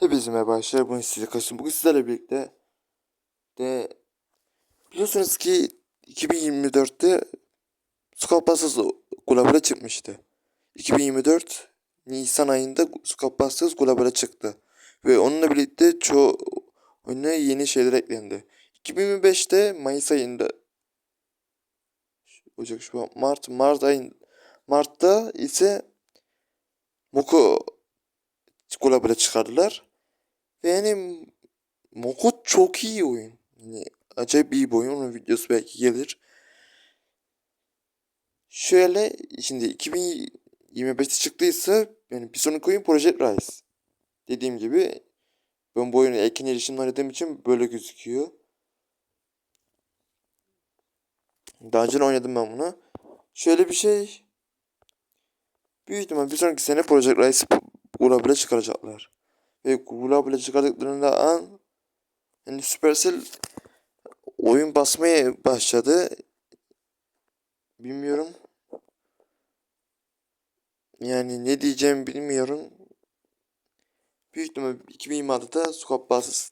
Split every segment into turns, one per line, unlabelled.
Hepinize merhaba arkadaşlar. Bugün size karşıyım. Bugün sizlerle birlikte de biliyorsunuz ki 2024'te Scout Busters globale çıkmıştı. 2024 Nisan ayında Busters globale çıktı. Ve onunla birlikte çoğu oyuna yeni şeyler eklendi. 2025'te Mayıs ayında Ocak, Şubat, Mart, Mart ayın Mart'ta ise Moko globale çıkardılar. Ve yani Moko çok iyi oyun. Yani acayip iyi bir oyun. Onun videosu belki gelir. Şöyle şimdi 2025'te çıktıysa yani bir sonraki oyun Project Rise. Dediğim gibi ben bu oyunu erken erişimle oynadığım için böyle gözüküyor. Daha önce oynadım ben bunu. Şöyle bir şey. Büyük ihtimal bir sonraki sene Project Rise'ı globale çıkaracaklar. Ve globale çıkardıklarında an yani Supercell oyun basmaya başladı. Bilmiyorum. Yani ne diyeceğimi bilmiyorum. Büyük ihtimal 2026'da Squad Busters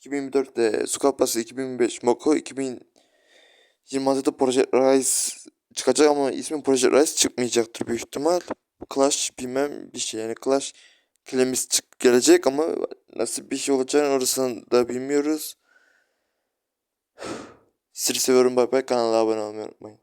2024'te Squad Busters 2025 Moko 2026'da Project Rise çıkacak ama ismi Project Rise çıkmayacaktır büyük ihtimal. Clash bilmem bir şey yani Clash Claims çık gelecek ama nasıl bir şey olacağını orasını da bilmiyoruz. Sizi seviyorum bay bay kanala abone olmayı unutmayın.